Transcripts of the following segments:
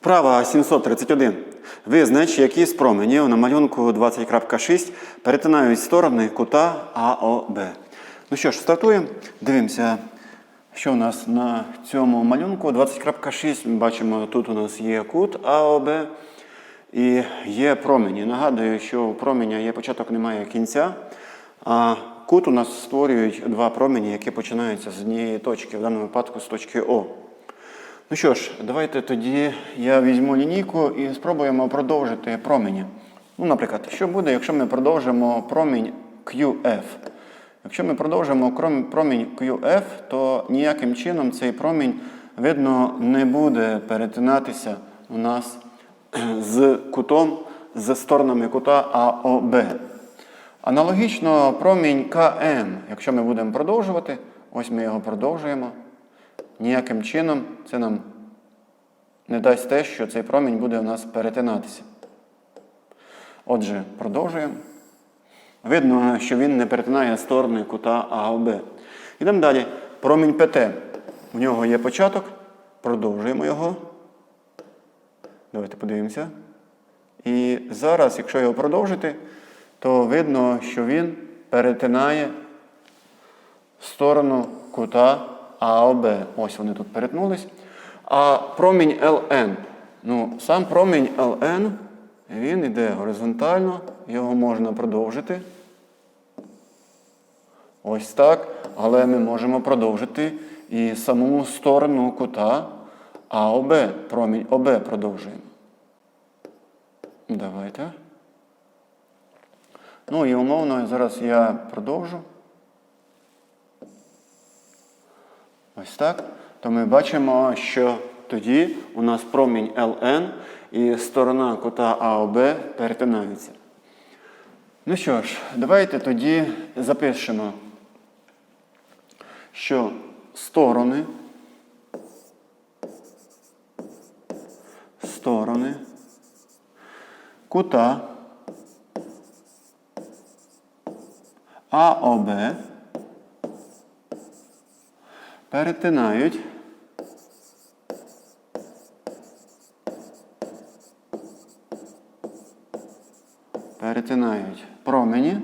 Вправа 731. Визнач, які з променів на малюнку 20.6 перетинають сторони кута АОБ. Ну що ж, стартуємо. Дивимося, що у нас на цьому малюнку 20.6. Ми бачимо, тут у нас є кут АОБ і є промені. Нагадую, що у променя є початок, немає кінця. А кут у нас створюють два промені, які починаються з однієї точки, в даному випадку з точки О. Ну що ж, давайте тоді я візьму лінійку і спробуємо продовжити промені. Ну, наприклад, що буде, якщо ми продовжимо промінь QF? Якщо ми продовжимо промінь QF, то ніяким чином цей промінь, видно, не буде перетинатися у нас з кутом, з сторонами кута АОБ. Аналогічно промінь КМ, якщо ми будемо продовжувати, ось ми його продовжуємо. Ніяким чином це нам не дасть те, що цей промінь буде у нас перетинатися. Отже, продовжуємо. Видно, що він не перетинає сторони кута АОБ. Йдемо далі. Промінь ПТ. В нього є початок. Продовжуємо його. Давайте подивимося. І зараз, якщо його продовжити, то видно, що він перетинає сторону кута АОБ. Ось вони тут перетнулись. А промінь ЛН. Ну, сам промінь ЛН, він йде горизонтально, його можна продовжити. Ось так. Але ми можемо продовжити і саму сторону кута АОБ. Промінь ОБ продовжуємо. Давайте. Ну і умовно, зараз я продовжу. Ось так. То ми бачимо, що тоді у нас промінь ЛН і сторона кута АОБ перетинаються. Ну що ж, давайте тоді запишемо, що сторони, сторони кута АОБ перетинають перетинають промені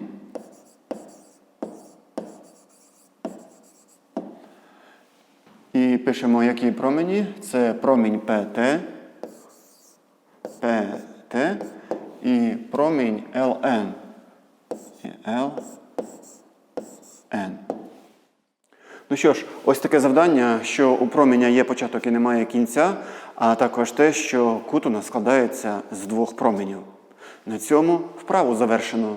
і пишемо, які промені. Це промінь ПТ, ПТ і промінь ЛН. ЛН. Ну що ж, ось таке завдання, що у променя є початок і немає кінця, а також те, що кут у нас складається з двох променів. На цьому вправу завершено.